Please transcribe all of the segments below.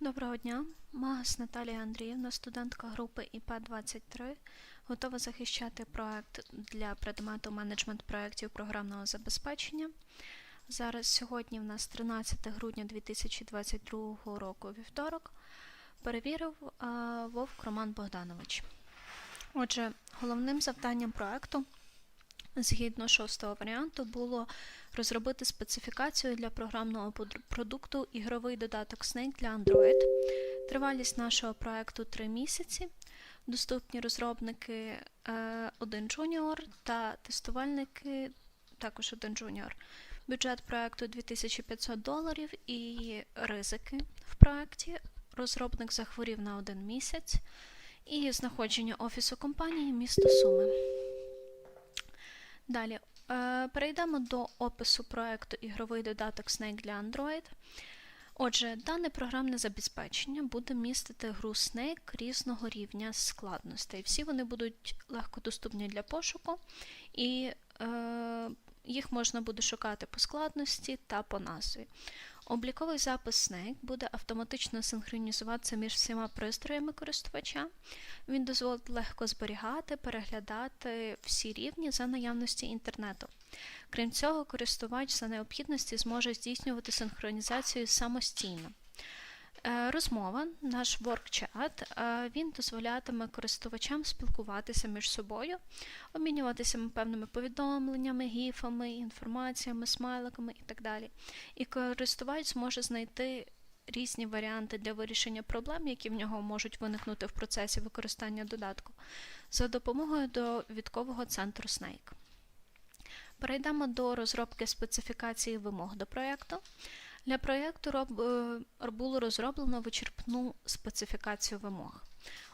Доброго дня, Магас Наталія Андріївна, студентка групи ІП-23, готова захищати проект для предмету менеджмент проєктів програмного забезпечення. Зараз сьогодні в нас 13 грудня 2022 року вівторок. Перевірив а, Вовк Роман Богданович. Отже, головним завданням проекту згідно шостого варіанту було розробити специфікацію для програмного продукту ігровий додаток Snake для Android. Тривалість нашого проекту 3 місяці. Доступні розробники е, 1 junior та тестувальники також 1 junior. Бюджет проекту 2500 доларів і ризики в проекті. Розробник захворів на один місяць і знаходження офісу компанії місто Суми. Далі перейдемо до опису проекту ігровий додаток Snake для Android. Отже, дане програмне забезпечення буде містити гру Snake різного рівня складностей. Всі вони будуть легкодоступні для пошуку, і е, їх можна буде шукати по складності та по назві. Обліковий запис Snake буде автоматично синхронізуватися між всіма пристроями користувача. Він дозволить легко зберігати, переглядати всі рівні за наявності інтернету. Крім цього, користувач за необхідності зможе здійснювати синхронізацію самостійно. Е, Розмова, наш WorkChat, е, він дозволятиме користувачам спілкуватися між собою, обмінюватися певними повідомленнями, гіфами, інформаціями, смайликами і так далі. І користувач зможе знайти різні варіанти для вирішення проблем, які в нього можуть виникнути в процесі використання додатку, за допомогою довідкового центру Snake. Перейдемо до розробки специфікації вимог до проєкту. Для проєкту роб- е, було розроблено вичерпну специфікацію вимог.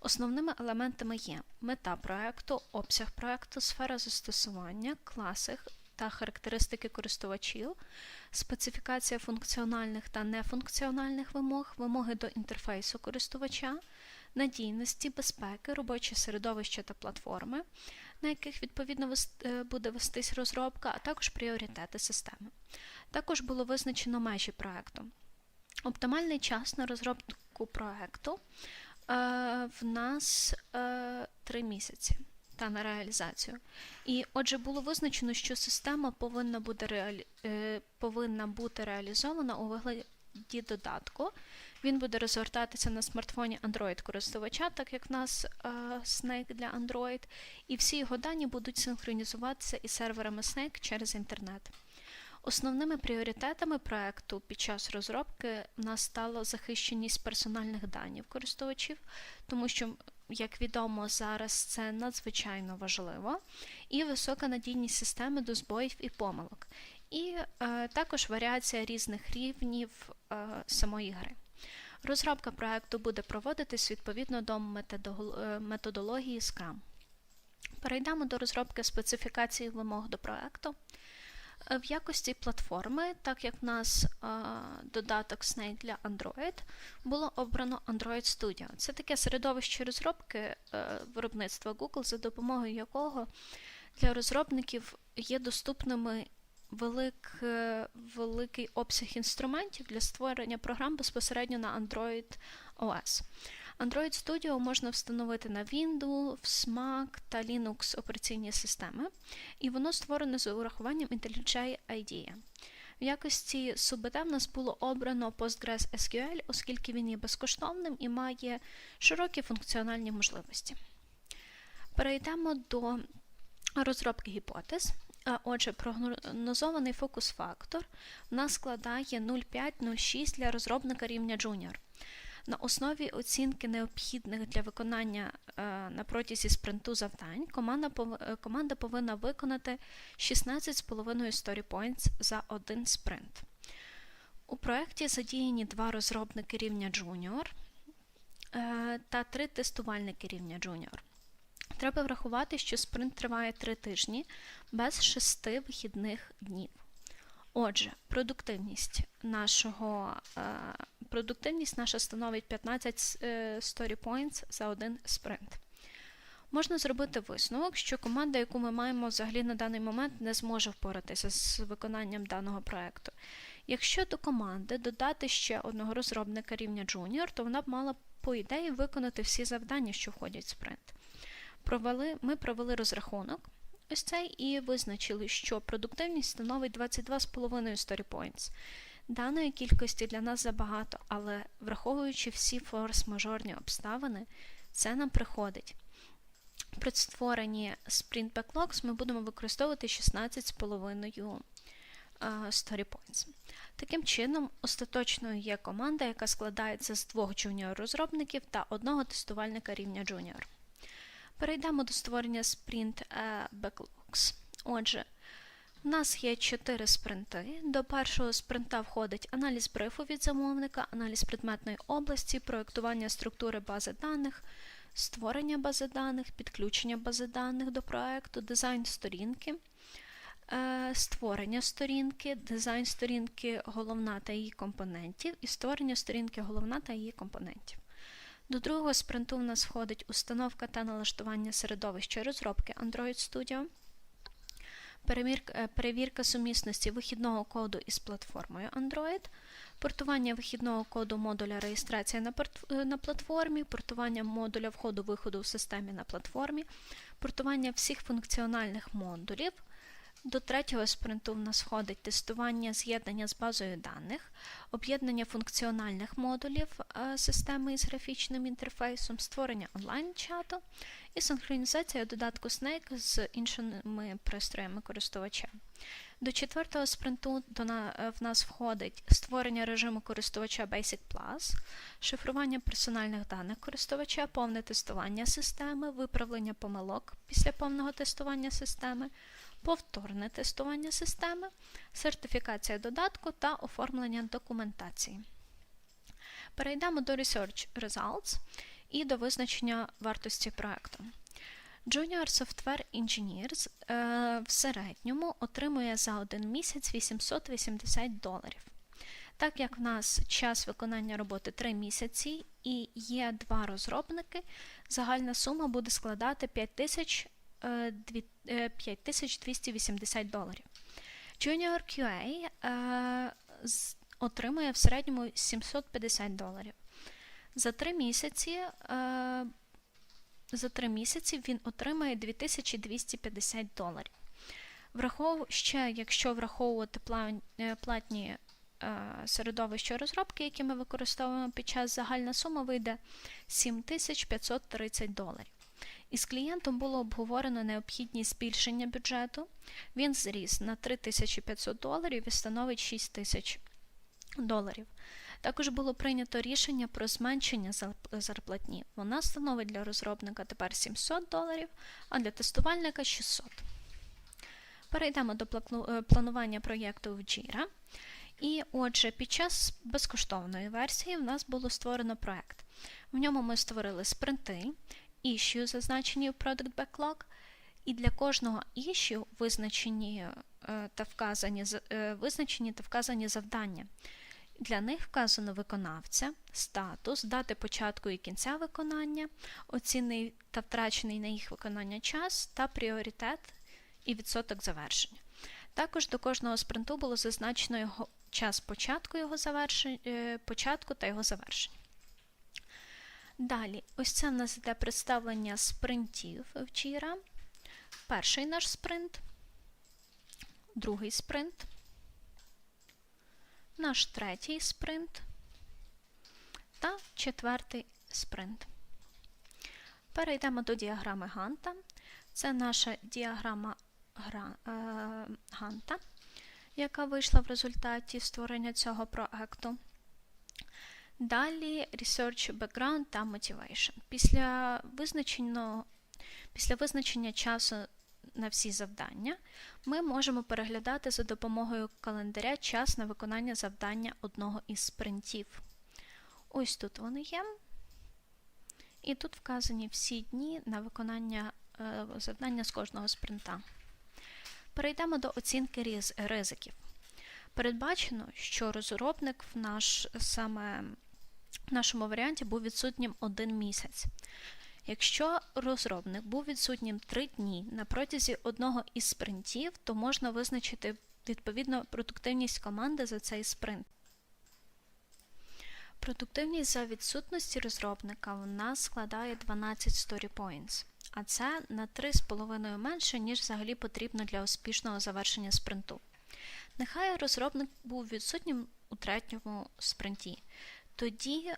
Основними елементами є мета проєкту, обсяг проєкту, сфера застосування, класи та характеристики користувачів, специфікація функціональних та нефункціональних вимог, вимоги до інтерфейсу користувача, надійності, безпеки, робоче середовище та платформи, на яких відповідно е, буде вестись розробка, а також пріоритети системи. Також було визначено межі проекту. Оптимальний час на розробку проекту е, в нас е, 3 місяці та на реалізацію. І отже, було визначено, що система повинна бути, реалі... е, повинна бути реалізована у вигляді додатку. Він буде розгортатися на смартфоні Android користувача, так як в нас е, Snake для Android, і всі його дані будуть синхронізуватися із серверами Snake через інтернет. Основними пріоритетами проекту під час розробки в нас стало захищеність персональних даних користувачів, тому що, як відомо, зараз це надзвичайно важливо, і висока надійність системи до збоїв і помилок, і е, також варіація різних рівнів е, самої гри. Розробка проекту буде проводитись відповідно до е, методології Scrum. Перейдемо до розробки специфікації вимог до проекту. Е, В якості платформи, так як в нас е, додаток Snake для Android, було обрано Android Studio. Це таке середовище розробки виробництва Google, за допомогою якого для розробників є доступними велик, е, великий обсяг інструментів для створення програм безпосередньо на Android OS. Android Studio можна встановити на Windows, Mac та Linux операційні системи, і воно створене з урахуванням IntelliJ IDEA. В якості СУБД в нас було обрано Postgres SQL, оскільки він є безкоштовним і має широкі функціональні можливості. Перейдемо до розробки гіпотез. Отже, прогнозований фокус-фактор в нас складає 0,5-0,6 для розробника рівня Junior. На основі оцінки необхідних для виконання е, на протязі спринту завдань команда, е, повинна виконати 16,5 story points за один спринт. У проєкті задіяні два розробники рівня Junior е, та три тестувальники рівня Junior. Треба врахувати, що спринт триває 3 тижні без 6 вихідних днів. Отже, продуктивність нашого е, продуктивність наша становить 15 е, story points за один спринт. Можна зробити висновок, що команда, яку ми маємо взагалі на даний момент, не зможе впоратися з виконанням даного проекту. Якщо до команди додати ще одного розробника рівня Junior, то вона б мала, по ідеї, виконати всі завдання, що входять в спринт. Провели, ми провели розрахунок ось цей і визначили, що продуктивність становить 22,5 story points. Даної кількості для нас забагато, але враховуючи всі форс-мажорні обставини, це нам приходить. При створенні Sprint Backlogs ми будемо використовувати 16,5 story points. Таким чином, остаточною є команда, яка складається з двох джуніор-розробників та одного тестувальника рівня Junior. Перейдемо до створення Sprint Backlogs. Отже, у нас є 4 спринти. До першого спринта входить аналіз брифу від замовника, аналіз предметної області, проєктування структури бази даних, створення бази даних, підключення бази даних до проекту, дизайн сторінки, е, створення сторінки, дизайн сторінки головна та її компонентів і створення сторінки головна та її компонентів. До другого спринту у нас входить установка та налаштування середовища розробки Android Studio, перевірка сумісності вихідного коду із платформою Android, портування вихідного коду модуля реєстрації на платформі, портування модуля входу-виходу в системі на платформі, портування всіх функціональних модулів. До третього спринту в нас входить тестування з'єднання з базою даних, об'єднання функціональних модулів системи із графічним інтерфейсом, створення онлайн-чату і синхронізація додатку Snake з іншими пристроями користувача. До четвертого спринту на, в нас входить створення режиму користувача Basic Plus, шифрування персональних даних користувача, повне тестування системи, виправлення помилок після повного тестування системи, повторне тестування системи, сертифікація додатку та оформлення документації. Перейдемо до Research Results і до визначення вартості проекту. Junior Software Engineers е, в середньому отримує за один місяць 880 доларів. Так як в нас час виконання роботи 3 місяці і є два розробники, загальна сума буде складати 5000 5280 доларів. Junior QA е, отримує в середньому 750 доларів. За 3 місяці е, за 3 місяці він отримає 2250 доларів. Врахов... Ще, якщо враховувати е, платні середовища розробки, які ми використовуємо під час загальна сума вийде 7530 доларів. Із клієнтом було обговорено необхідність збільшення бюджету. Він зріс на 3500 доларів і становить 6 тисяч доларів. Також було прийнято рішення про зменшення зарплатні. Вона становить для розробника тепер 700 доларів, а для тестувальника 600. Перейдемо до е, планування проєкту в Jira. І отже, під час безкоштовної версії в нас було створено проєкт. В ньому ми створили спринти, issue, зазначені в Product Backlog, і для кожного issue визначені е, та вказані, е, визначені та вказані завдання. Для них вказано виконавця, статус, дати початку і кінця виконання, оцінний та втрачений на їх виконання час та пріоритет і відсоток завершення. Також до кожного спринту було зазначено його час початку його завершення, е, початку та його завершення. Далі, ось це в нас йде представлення спринтів в Jira. Перший наш спринт, другий спринт, наш третій спринт та четвертий спринт. Перейдемо до діаграми Ганта. Це наша діаграма е, Ганта, яка вийшла в результаті створення цього проекту. Далі Research Background та Motivation. Після визначеного, після визначення часу на всі завдання ми можемо переглядати за допомогою календаря час на виконання завдання одного із спринтів. Ось тут вони є. І тут вказані всі дні на виконання е, завдання з кожного спринта. Перейдемо до оцінки ризиків. Передбачено, що розробник в наш саме в нашому варіанті був відсутнім один місяць. Якщо розробник був відсутнім 3 дні на протязі одного із спринтів, то можна визначити відповідно продуктивність команди за цей спринт. Продуктивність за відсутності розробника в нас складає 12 story points, а це на 3,5 менше, ніж взагалі потрібно для успішного завершення спринту. Нехай розробник був відсутнім у третьому спринті. Тоді е,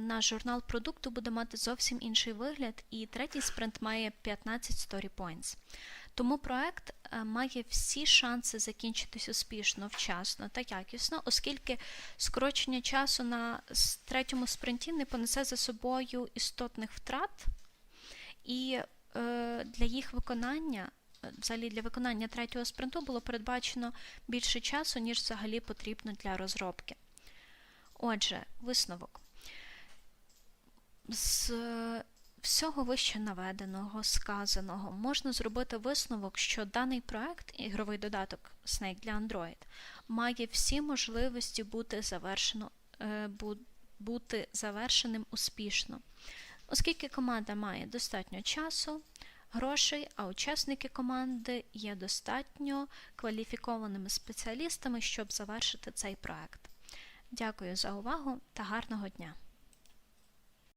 наш журнал продукту буде мати зовсім інший вигляд, і третій спринт має 15 story points. Тому проект е, має всі шанси закінчитись успішно, вчасно та якісно, оскільки скорочення часу на третьому спринті не понесе за собою істотних втрат, і е, для їх виконання, взагалі для виконання третього спринту було передбачено більше часу, ніж взагалі потрібно для розробки. Отже, висновок. З е, всього вище наведеного, сказаного, можна зробити висновок, що даний проект, ігровий додаток Snake для Android, має всі можливості бути, завершено, е, бути завершеним успішно, оскільки команда має достатньо часу, грошей, а учасники команди є достатньо кваліфікованими спеціалістами, щоб завершити цей проект. Дякую за увагу та гарного дня!